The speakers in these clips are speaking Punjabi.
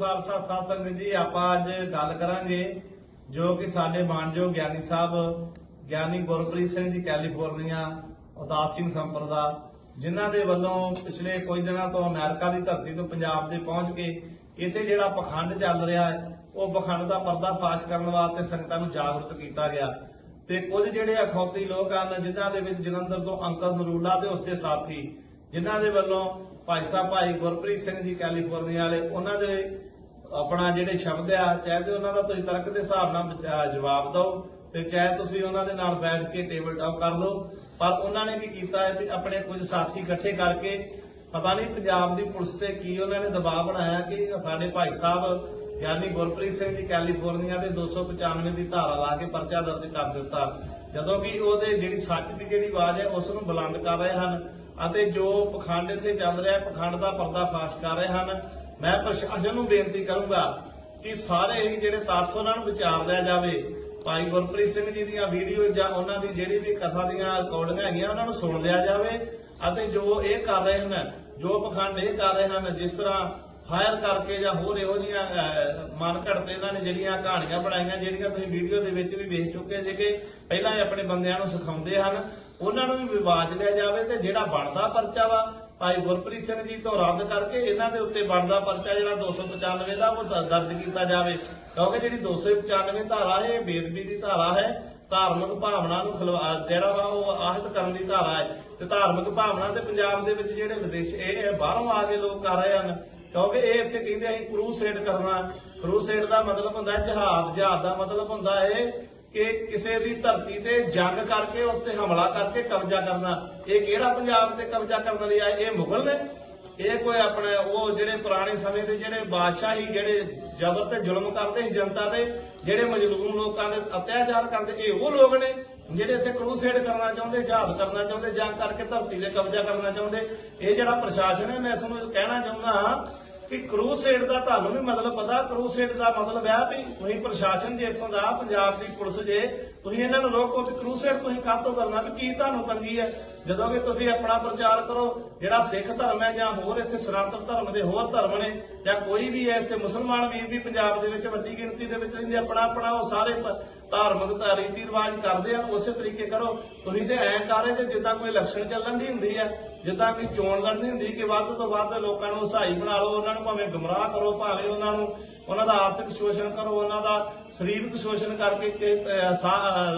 ਖਾਲਸਾ ਸਾਧ ਸੰਗਤ ਜੀ, ਆਪਾਂ ਅੱਜ ਗੱਲ ਕਰਾਂਗੇ ਜੋ ਕਿ ਸਾਡੇ ਮਾਨਯੋਗ ਗਿਆਨੀ ਸਾਹਿਬ, ਗਿਆਨੀ ਗੁਰਪ੍ਰੀਤ ਸਿੰਘ ਜੀ ਕੈਲੀਫੋਰਨੀਆ, ਉਦਾਸ ਸੰਪਰਦਾ, ਜਿਨ੍ਹਾਂ ਦੇ ਵੱਲੋਂ ਪਿਛਲੇ ਕੁਝ ਦਿਨਾਂ ਤੋਂ ਅਮਰੀਕਾ ਦੀ ਧਰਤੀ ਤੋਂ ਪੰਜਾਬ ਦੇ ਪਹੁੰਚ ਕੇ ਇੱਥੇ ਜਿਹੜਾ ਪਖੰਡ ਚੱਲ ਰਿਹਾ ਹੈ, ਉਹ ਪਖੰਡ ਦਾ ਪਰਦਾ ਫਾਸ਼ ਕਰਨ ਵਾਸਤੇ ਸੰਗਤਾਂ ਨੂੰ ਜਾਗਰੂਕ ਕੀਤਾ ਗਿਆ। ਤੇ ਕੁਝ ਜਿਹੜੇ ਅਖੌਤੀ ਲੋਕ ਹਨ, ਜਿਨ੍ਹਾਂ ਦੇ ਵਿੱਚ ਜਲੰਧਰ ਤੋਂ ਅੰਕਲ ਨਰੂਲਾ ਤੇ ਉਸਦੇ ਸਾਥੀ, ਜਿਨ੍ਹਾਂ ਦੇ ਵੱਲੋਂ ਭਾਈ ਸਾਹਿਬ ਭਾਈ ਗੁਰਪ੍ਰੀਤ ਸਿੰਘ ਜੀ ਕੈਲੀਫੋਰਨੀਆ ਵਾਲੇ, ਉਹਨਾਂ ਦੇ ਆਪਣਾ ਜਿਹੜੇ ਸ਼ਬਦ ਆ, ਚਾਹੇ ਤੇ ਉਹਨਾਂ ਦਾ ਤੁਸੀਂ ਤਰਕ ਦੇ ਹਿਸਾਬ ਨਾਲ ਵਿਚ- ਜਵਾਬ ਦਿਓ ਤੇ ਚਾਹੇ ਤੁਸੀਂ ਉਹਨਾਂ ਦੇ ਨਾਲ ਬੈਠ ਕੇ ਟੇਬਲ ਟਾਕ ਕਰ ਲਓ। ਪਰ ਉਹਨਾਂ ਨੇ ਕੀ ਕੀਤਾ ਹੈ ਵੀ ਆਪਣੇ ਕੁਝ ਸਾਥੀ ਇਕੱਠੇ ਕਰਕੇ, ਪਤਾ ਨਹੀਂ ਪੰਜਾਬ ਦੀ ਪੁਲਿਸ ਤੇ ਕੀ ਉਹਨਾਂ ਨੇ ਦਬਾਅ ਬਣਾਇਆ ਕਿ ਸਾਡੇ ਭਾਈ ਸਾਹਿਬ ਯਾਨੀ ਗੁਰਪ੍ਰੀਤ ਸਿੰਘ ਜੀ ਕੈਲੀਫੋਰਨੀਆ ਦੇ 295 ਦੀ ਧਾਰਾ ਲਾ ਕੇ ਪਰਚਾ ਦਰਜ ਕਰ ਦਿੱਤਾ। ਜਦੋਂ ਕਿ ਉਹਦੇ ਜਿਹੜੀ ਸੱਚ ਦੀ ਜਿਹੜੀ ਆਵਾਜ਼ ਹੈ, ਉਸ ਨੂੰ ਬੁਲੰਦ ਕਰ ਰਹੇ ਹਨ ਅਤੇ ਜੋ ਪਖੰਡ ਇੱਥੇ ਚੱਲ ਰਿਹਾ ਹੈ, ਪਖੰਡ ਦਾ ਪਰਦਾ ਫਾਸ਼ ਕਰ ਰਹੇ ਹਨ। ਮੈਂ ਪ੍ਰਸ਼ਾਸਨ ਨੂੰ ਬੇਨਤੀ ਕਰੂੰਗਾ ਕਿ ਸਾਰੇ ਹੀ ਜਿਹੜੇ ਤੱਥ ਉਹਨਾਂ ਨੂੰ ਵਿਚਾਰ ਲਿਆ ਜਾਵੇ, ਭਾਈ ਗੁਰਪ੍ਰੀਤ ਸਿੰਘ ਜੀ ਦੀਆਂ ਵੀਡੀਓ ਜਾਂ ਉਹਨਾਂ ਦੀ ਜਿਹੜੀ ਵੀ ਕਥਾ ਦੀਆਂ ਰਿਕਾਰਡਿੰਗਾਂ ਹੈਗੀਆਂ, ਉਹਨਾਂ ਨੂੰ ਸੁਣ ਲਿਆ ਜਾਵੇ ਅਤੇ ਜੋ ਇਹ ਕਰ ਰਹੇ ਹਨ, ਜੋ ਪਖੰਡ ਇਹ ਕਰ ਰਹੇ ਹਨ, ਜਿਸ ਤਰ੍ਹਾਂ ਫਾਇਰ ਕਰਕੇ ਜਾਂ ਹੋਰ ਇਹੋ ਜਿਹੀਆਂ ਅਹ, ਮਨ ਘੜਤੇ ਇਹਨਾਂ ਨੇ ਜਿਹੜੀਆਂ ਕਹਾਣੀਆਂ ਬਣਾਈਆਂ ਜਿਹੜੀਆਂ ਤੁਸੀਂ ਵੀਡੀਓ ਦੇ ਵਿੱਚ ਵੀ ਵੇਖ ਚੁੱਕੇ ਸੀਗੇ ਪਹਿਲਾਂ ਹੀ ਆਪਣੇ ਬੰਦਿਆਂ ਨੂੰ ਸਿਖਾਉਂਦੇ ਹਨ ਉਹਨਾਂ ਨੂੰ ਵੀ ਵਿਵਾਜ ਲਿਆ ਜਾਵੇ ਤੇ ਜਿਹੜਾ ਬਣਦਾ ਪਰਚਾ ਵਾ ਭਾਈ ਗੁਰਪ੍ਰੀਤ ਸਿੰਘ ਜੀ ਤੋਂ ਰੱਦ ਕਰਕੇ ਇਹਨਾਂ ਦੇ ਉੱਤੇ ਬਣਦਾ ਪਰਚਾ ਜਿਹੜਾ 295 ਦਾ ਉਹ ਦਰਜ ਕੀਤਾ ਜਾਵੇ। ਕਿਉਂਕਿ ਜਿਹੜੀ 295 ਧਾਰਾ ਹੈ ਇਹ ਬੇਦਬੀ ਦੀ ਧਾਰਾ ਹੈ ਧਾਰਮਿਕ ਭਾਵਨਾ ਨੂੰ ਖਿਲਵਾ ਜਿਹੜਾ ਵਾ ਉਹ ਆਹਤ ਕਰਨ ਦੀ ਧਾਰਾ ਹੈ। ਤੇ ਧਾਰਮਿਕ ਭਾਵਨਾ ਤੇ ਪੰਜਾਬ ਦੇ ਵਿੱਚ ਜਿਹੜੇ ਵਿਦੇਸ਼ ਇਹ ਬਾਹਰੋਂ ਆ ਕੇ ਲੋਕ ਕਰ ਰਹੇ ਹਨ। ਕਿਉਂਕਿ ਇਹ ਇੱਥੇ ਕਹਿੰਦੇ ਅਸੀਂ ਕਰੂਸੇਡ ਕਰਨਾ। ਕਰੂਸੇਡ ਦਾ ਮਤਲਬ ਹੁੰਦਾ ਹੈ ਜਹਾਦ। ਜਹਾਦ ਦਾ ਮਤਲਬ ਹੁੰਦਾ ਹੈ ਕਿ ਕਿਸੇ ਦੀ ਧਰਤੀ ਤੇ ਜੰਗ ਕਰਕੇ, ਉਸ ਤੇ ਹਮਲਾ ਕਰਕੇ ਕਬਜ਼ਾ ਕਰਨਾ। ਇਹ ਕਿਹੜਾ ਪੰਜਾਬ ਤੇ ਕਬਜ਼ਾ ਕਰਨ ਲਈ ਆਏ ਇਹ ਮੁਗਲ ਨੇ। ਇਹ ਕੋਈ ਆਪਣੇ ਉਹ ਜਿਹੜੇ ਪੁਰਾਣੇ ਸਮੇਂ ਦੇ ਜਿਹੜੇ ਬਾਦਸ਼ਾਹ ਸੀ ਜਿਹੜੇ ਜ਼ਬਰ ਤੇ ਜ਼ੁਲਮ ਕਰਦੇ ਸੀ ਜਨਤਾ ਤੇ ਜਿਹੜੇ ਮਜਲੂਮ ਲੋਕਾਂ ਦੇ ਅਤਿਆਚਾਰ ਕਰਦੇ, ਇਹ ਉਹ ਲੋਕ ਨੇ। ਜਿਹੜੇ ਇੱਥੇ ਕਰੂਸੇਡ ਕਰਨਾ ਚਾਹੁੰਦੇ ਜਹਾਦ ਕਰਨਾ ਚਾਹੁੰਦੇ ਜੰਗ ਕਰਕੇ ਧਰਤੀ ਤੇ ਕਬਜ਼ਾ ਕਰਨਾ ਚਾਹੁੰਦੇ, ਇਹ ਜਿਹੜਾ ਪ੍ਰਸ਼ਾਸਨ ਹੈ, ਮੈਂ ਇਸ ਨੂੰ ਕਹਿਣਾ ਚਾਹੁੰਦਾ ਹਾਂ ਕਿ ਕਰੂਸੇਡ ਦਾ ਤੁਹਾਨੂੰ ਵੀ ਮਤਲਬ ਪਤਾ, ਕਰੂਸੇਡ ਦਾ ਮਤਲਬ ਹੈ ਵੀ ਤੁਸੀਂ ਪ੍ਰਸ਼ਾਸਨ ਜੇ ਇਥੋਂ ਦਾ, ਪੰਜਾਬ ਦੀ ਪੁਲਿਸ ਜੇ, ਤੁਸੀਂ ਇਹਨਾਂ ਨੂੰ ਰੋਕੋ ਕਿ ਕਰੂਸੇਡ ਤੁਸੀਂ ਕਾਹਤੋਂ ਕਰਨਾ, ਵੀ ਕੀ ਤੁਹਾਨੂੰ ਤੰਗੀ ਹੈ? ਜਦੋਂ ਕਿ ਤੁਸੀਂ ਆਪਣਾ ਪ੍ਰਚਾਰ ਕਰੋ, ਜਿਹੜਾ ਸਿੱਖ ਧਰਮ ਹੈ ਜਾਂ ਹੋਰ ਇੱਥੇ ਸਨਾਤਨ ਧਰਮ ਦੇ ਹੋਰ ਧਰਮ ਨੇ, ਜਾਂ ਕੋਈ ਵੀ ਹੈ ਇੱਥੇ ਮੁਸਲਮਾਨ ਵੀਰ ਵੀ ਪੰਜਾਬ ਦੇ ਵਿੱਚ ਵੱਡੀ ਗਿਣਤੀ ਦੇ ਵਿੱਚ ਰਹਿੰਦੇ ਆਪਣਾ ਆਪਣਾ ਉਹ ਸਾਰੇ ਧਾਰਮਿਕ ਰੀਤੀ ਰਿਵਾਜ ਕਰਦੇ ਆ, ਉਸੇ ਤਰੀਕੇ ਕਰੋ। ਤੁਸੀਂ ਤੇ ਐਂ ਕਰ ਰਹੇ ਜਿੱਦਾਂ ਕੋਈ ਇਲੈਕਸ਼ਨ ਚੱਲਣ ਦੀ ਹੁੰਦੀ ਹੈ, ਜਿੱਦਾਂ ਕਿ ਚੋਣ ਲੜਨੀ ਹੁੰਦੀ, ਕਿ ਵੱਧ ਤੋਂ ਵੱਧ ਲੋਕਾਂ ਨੂੰ ਸਹਾਈ ਬਣਾ ਲਓ, ਉਹਨਾਂ ਨੂੰ ਭਾਵੇਂ ਗੁੰਮਰਾਹ ਕਰੋ, ਭਾਵੇਂ ਉਹਨਾਂ ਨੂੰ, ਉਹਨਾਂ ਦਾ ਆਰਥਿਕ ਸ਼ੋਸ਼ਣ ਕਰੋ, ਉਹਨਾਂ ਦਾ ਸਰੀਰਕ ਸ਼ੋਸ਼ਣ ਕਰਕੇ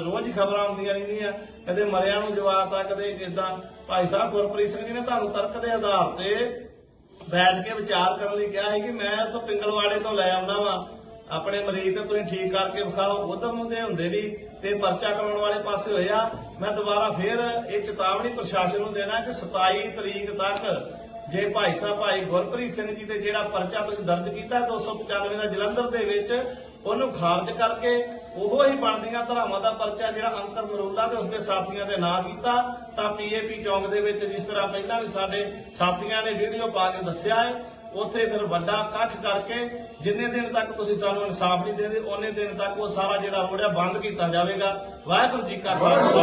ਰੋਜ਼ ਖਬਰਾਂ ਆਉਂਦੀਆਂ ਰਹਿੰਦੀਆਂ, ਕਦੇ ਮਰਿਆਂ ਨੂੰ ਜਵਾਬ ਆ, ਕਦੇ ਇਦਾਂ ਭਾਈ ਸਾਹਿਬ ਗੁਰਪ੍ਰੀਤ ਸਿੰਘ ਜੀ ਨੇ ਤੁਹਾਨੂੰ ਤਰਕ ਦੇ ਆਧਾਰ ਤੇ ਬੈਠ ਕੇ ਵਿਚਾਰ ਕਰਨ ਲਈ ਕਿਹਾ ਹੈ ਕਿ ਮੈਂ ਤੋਂ ਪਿੰਗਲਵਾੜੇ ਤੋਂ ਲੈ ਆਉਣਾ ਵਾ। ਆਪਣੇ ਮਰੀਜ਼ ਤੇ ਤੁਸੀਂ ਠੀਕ ਕਰਕੇ ਵਿਖਾਓ। ਉਧਰ ਨੂੰ ਦੇ ਹੁੰਦੇ ਵੀ ਤੇ ਪਰਚਾ ਕਰਾਉਣ ਵਾਲੇ ਪਾਸੇ ਹੋਇਆ ਮੈਂ ਦੁਬਾਰਾ ਫੇਰ ਇਹ ਚੇਤਾਵਨੀ ਪ੍ਰਸ਼ਾਸਨ ਨੂੰ ਦੇਣਾ ਕਿ 27 ਤਰੀਕ ਤੱਕ ਜੇ ਭਾਈ ਸਾਹਿਬ, ਭਾਈ ਗੁਰਪ੍ਰੀਤ ਸਿੰਘ ਜੀ ਤੇ ਜਿਹੜਾ ਪਰਚਾ ਤੁਸੀਂ ਦਰਜ ਕੀਤਾ 295 ਦਾ ਜਲੰਧਰ ਦੇ ਵਿੱਚ, ਉਹਨੂੰ ਖਾਰਜ ਕਰਕੇ ਉਹੋ ਹੀ ਬਣਦੀਆਂ ਧਰਾਵਾਂ ਦਾ ਪਰਚਾ ਜਿਹੜਾ ਅੰਕਰ ਨਰੂਲਾ ਤੇ ਉਸਦੇ ਸਾਥੀਆਂ ਦੇ ਨਾਂ ਕੀਤਾ, ਤਾਂ ਪੀਏਪੀ ਚੌਂਕ ਦੇ ਵਿੱਚ ਜਿਸ ਤਰ੍ਹਾਂ ਪਹਿਲਾਂ ਵੀ ਸਾਡੇ ਸਾਥੀਆਂ ਨੇ ਵੀਡੀਓ ਪਾ ਕੇ ਦੱਸਿਆ ਹੈ, ਉੱਥੇ ਫਿਰ ਵੱਡਾ ਇਕੱਠ ਕਰਕੇ ਜਿੰਨੇ ਦਿਨ ਤੱਕ ਤੁਸੀਂ ਸਾਨੂੰ ਇਨਸਾਫ ਨਹੀਂ ਦੇਦੇ, ਉਹਨੇ ਦਿਨ ਤੱਕ ਉਹ ਸਾਰਾ ਜਿਹੜਾ ਰੋੜਿਆ ਬੰਦ ਕੀਤਾ ਜਾਵੇਗਾ। ਵਾਹਿਗੁਰੂ ਜੀ ਕਾ ਖਾਲਸਾ।